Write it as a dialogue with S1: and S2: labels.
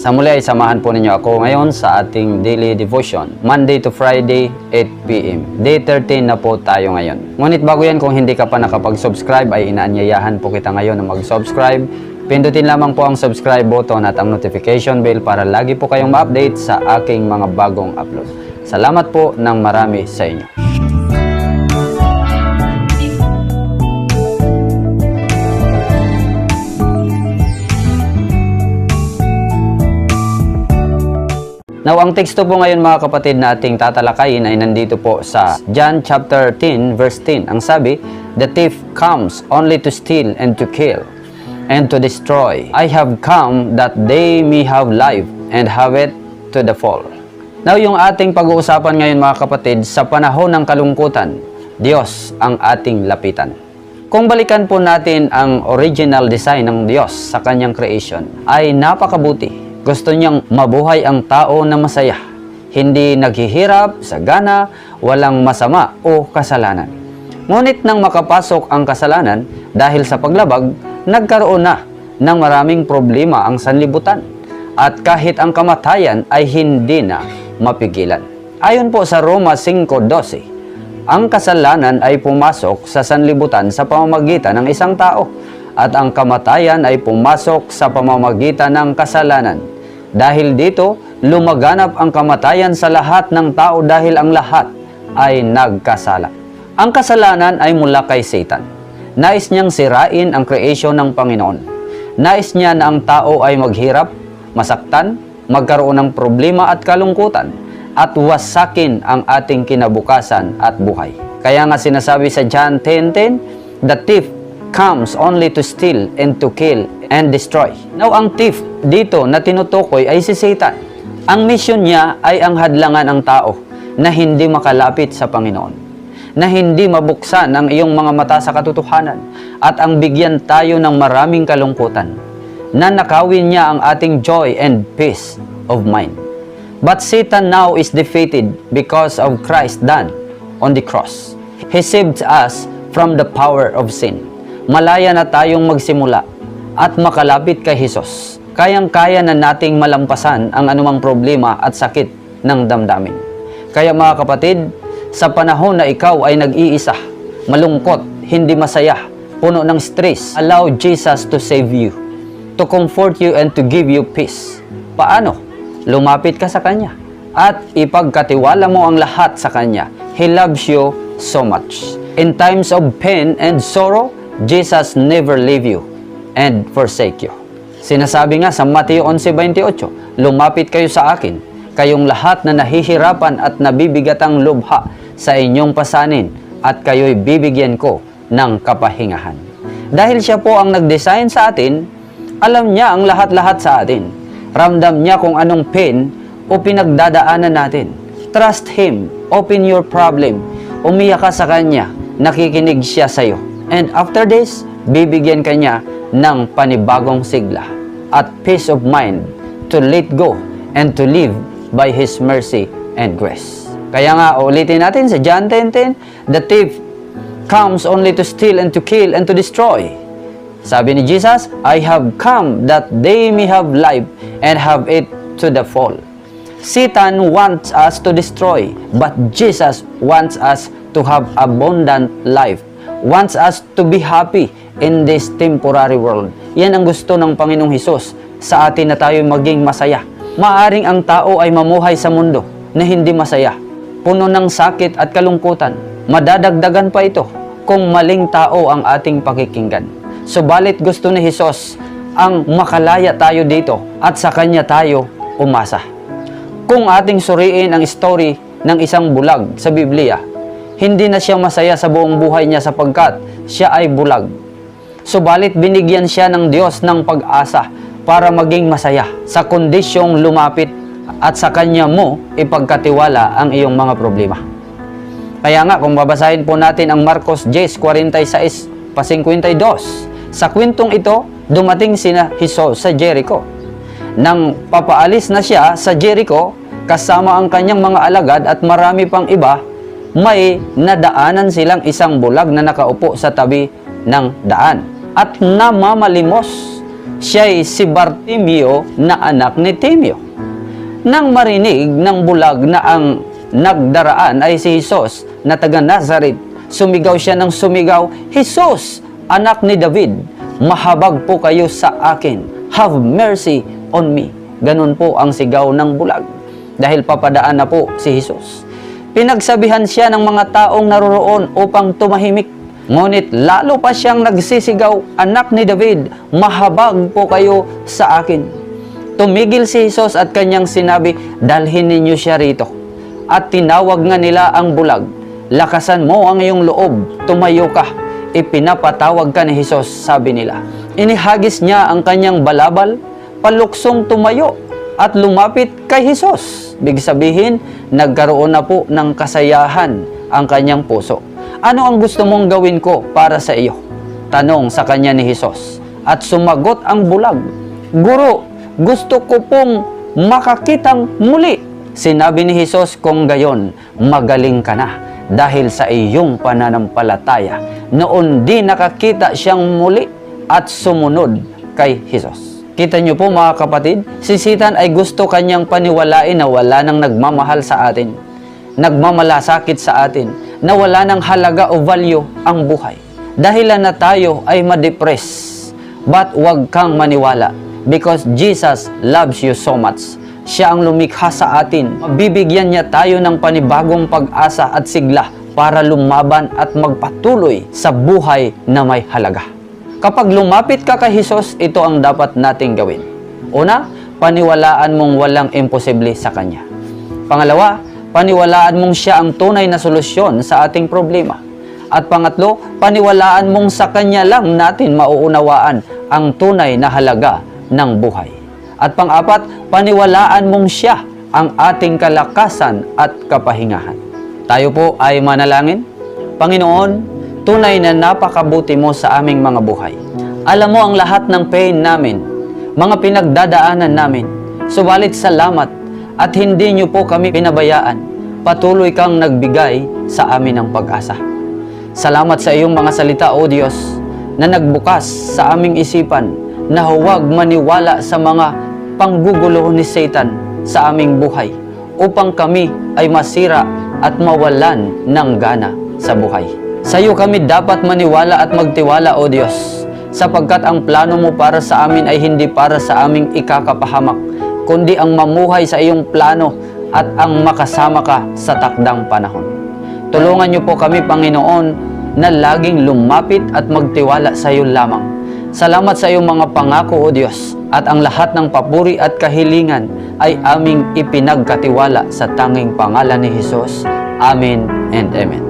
S1: Sa muli ay samahan po ninyo ako ngayon sa ating daily devotion. Monday to Friday, 8pm. Day 13 na po tayo ngayon. Ngunit bago yan, kung hindi ka pa nakapag-subscribe, ay inaanyayahan po kita ngayon na mag-subscribe. Pindutin lamang po ang subscribe button at ang notification bell para lagi po kayong ma-update sa aking mga bagong upload. Salamat po ng marami sa inyo. Now, ang teksto po ngayon mga kapatid na ating tatalakayin ay nandito po sa John chapter 10 verse 10. Ang sabi, The thief comes only to steal and to kill and to destroy. I have come that they may have life and have it to the full. Now, yung ating pag-uusapan ngayon mga kapatid, sa panahon ng kalungkutan, Diyos ang ating lapitan. Kung balikan po natin ang original design ng Diyos sa kanyang creation, ay napakabuti. Gusto niyang mabuhay ang tao na masaya, hindi naghihirap, sagana, walang masama o kasalanan. Ngunit nang makapasok ang kasalanan dahil sa paglabag, nagkaroon na ng maraming problema ang sanlibutan at kahit ang kamatayan ay hindi na mapigilan. Ayon po sa Roma 5.12, ang kasalanan ay pumasok sa sanlibutan sa pamamagitan ng isang tao at ang kamatayan ay pumasok sa pamamagitan ng kasalanan. Dahil dito, lumaganap ang kamatayan sa lahat ng tao dahil ang lahat ay nagkasala. Ang kasalanan ay mula kay Satan. Nais niyang sirain ang creation ng Panginoon. Nais niya na ang tao ay maghirap, masaktan, magkaroon ng problema at kalungkutan, at wasakin ang ating kinabukasan at buhay. Kaya nga sinasabi sa John 10.10, The thief comes only to steal and to kill and destroy. Now, ang thief dito na tinutukoy ay si Satan. Ang mission niya ay ang hadlangan ng tao na hindi makalapit sa Panginoon na hindi mabuksan ang iyong mga mata sa katotohanan at ang bigyan tayo ng maraming kalungkutan na nakawin niya ang ating joy and peace of mind. But Satan now is defeated because of Christ done on the cross. He saved us from the power of sin. Malaya na tayong magsimula at makalapit kay Jesus. Kayang-kaya na nating malampasan ang anumang problema at sakit ng damdamin. Kaya mga kapatid, sa panahon na ikaw ay nag-iisa, malungkot, hindi masaya, puno ng stress, allow Jesus to save you, to comfort you and to give you peace. Paano? Lumapit ka sa Kanya at ipagkatiwala mo ang lahat sa Kanya. He loves you so much. In times of pain and sorrow, Jesus never leave you and forsake you. Sinasabi nga sa Mateo 11.28, Lumapit kayo sa akin, kayong lahat na nahihirapan at nabibigatang lubha sa inyong pasanin at kayo'y bibigyan ko ng kapahingahan. Dahil siya po ang nag-design sa atin, alam niya ang lahat-lahat sa atin. Ramdam niya kung anong pain o pinagdadaanan natin. Trust Him. Open your problem. Umiyak ka sa Kanya. Nakikinig siya sa iyo. And after this, bibigyan ka niya ng panibagong sigla at peace of mind to let go and to live by His mercy and grace. Kaya nga, ulitin natin sa John 10.10, The thief comes only to steal and to kill and to destroy. Sabi ni Jesus, I have come that they may have life and have it to the full. Satan wants us to destroy, but Jesus wants us to have abundant life. Wants us to be happy in this temporary world. Yan ang gusto ng Panginoong Hesus sa atin na tayo maging masaya. Maaring ang tao ay mamuhay sa mundo na hindi masaya, puno ng sakit at kalungkutan. Madadagdagan pa ito kung maling tao ang ating pakikinggan. Subalit gusto ni Hesus ang makalaya tayo dito at sa Kanya tayo umasa. Kung ating suriin ang story ng isang bulag sa Biblia, hindi na siya masaya sa buong buhay niya sapagkat siya ay bulag. Subalit binigyan siya ng Diyos ng pag-asa para maging masaya sa kondisyong lumapit at sa Kanya mo ipagkatiwala ang iyong mga problema. Kaya nga, kung babasahin po natin ang Marcos 10.46 pa 52, sa kwentong ito, dumating sina Hiso sa Jericho. Nang papaalis na siya sa Jericho, kasama ang kanyang mga alagad at marami pang iba, may nadaanan silang isang bulag na nakaupo sa tabi ng daan at namamalimos Siya'y si Bartimeo na anak ni Timeo. Nang marinig ng bulag na ang nagdaraan ay si Jesus na taga Nazareth, sumigaw siya ng sumigaw, Jesus, anak ni David, mahabag po kayo sa akin. Have mercy on me. Ganun po ang sigaw ng bulag. Dahil papadaan na po si Jesus. Pinagsabihan siya ng mga taong naroroon upang tumahimik. Ngunit lalo pa siyang nagsisigaw, Anak ni David, mahabag po kayo sa akin. Tumigil si Jesus at kanyang sinabi, dalhin ninyo siya rito. At tinawag nga nila ang bulag, lakasan mo ang iyong loob, tumayo ka. Ipinapatawag ka ni Jesus, sabi nila. Inihagis niya ang kanyang balabal, paluksong tumayo at lumapit kay Jesus. Big sabihin, nagkaroon na po ng kasayahan ang kanyang puso. Ano ang gusto mong gawin ko para sa iyo? Tanong sa kanya ni Jesus. At sumagot ang bulag, Guro, gusto ko pong makakitang muli. Sinabi ni Jesus kung gayon, magaling ka na dahil sa iyong pananampalataya. Noon di nakakita siyang muli at sumunod kay Jesus. Kita niyo po mga kapatid, si Satan ay gusto kanyang paniwalain na wala nang nagmamahal sa atin, nagmamalasakit sa atin, na wala nang halaga o value ang buhay. Dahilan na tayo ay ma-depress. But huwag kang maniwala because Jesus loves you so much. Siya ang lumikha sa atin. Mabibigyan niya tayo ng panibagong pag-asa at sigla para lumaban at magpatuloy sa buhay na may halaga. Kapag lumapit ka kay Jesus, ito ang dapat nating gawin. Una, paniwalaan mong walang imposible sa Kanya. Pangalawa, paniwalaan mong siya ang tunay na solusyon sa ating problema. At pangatlo, paniwalaan mong sa Kanya lang natin mauunawaan ang tunay na halaga ng buhay. At pang-apat, paniwalaan mong siya ang ating kalakasan at kapahingahan. Tayo po ay manalangin. Panginoon, tunay na napakabuti mo sa aming mga buhay. Alam mo ang lahat ng pain namin, mga pinagdadaanan namin. Subalit salamat at hindi niyo po kami pinabayaan. Patuloy kang nagbigay sa amin ng pag-asa. Salamat sa iyong mga salita, O Diyos, na nagbukas sa aming isipan na huwag maniwala sa mga panggugulo ni Satan sa aming buhay upang kami ay masira at mawalan ng gana sa buhay. Sa iyo kami dapat maniwala at magtiwala, O Diyos, sapagkat ang plano mo para sa amin ay hindi para sa aming ikakapahamak, kundi ang mamuhay sa iyong plano at ang makasama ka sa takdang panahon. Tulungan niyo po kami, Panginoon, na laging lumapit at magtiwala sa iyo lamang. Salamat sa iyong mga pangako, O Diyos, at ang lahat ng papuri at kahilingan ay aming ipinagkatiwala sa tanging pangalan ni Jesus. Amen and Amen.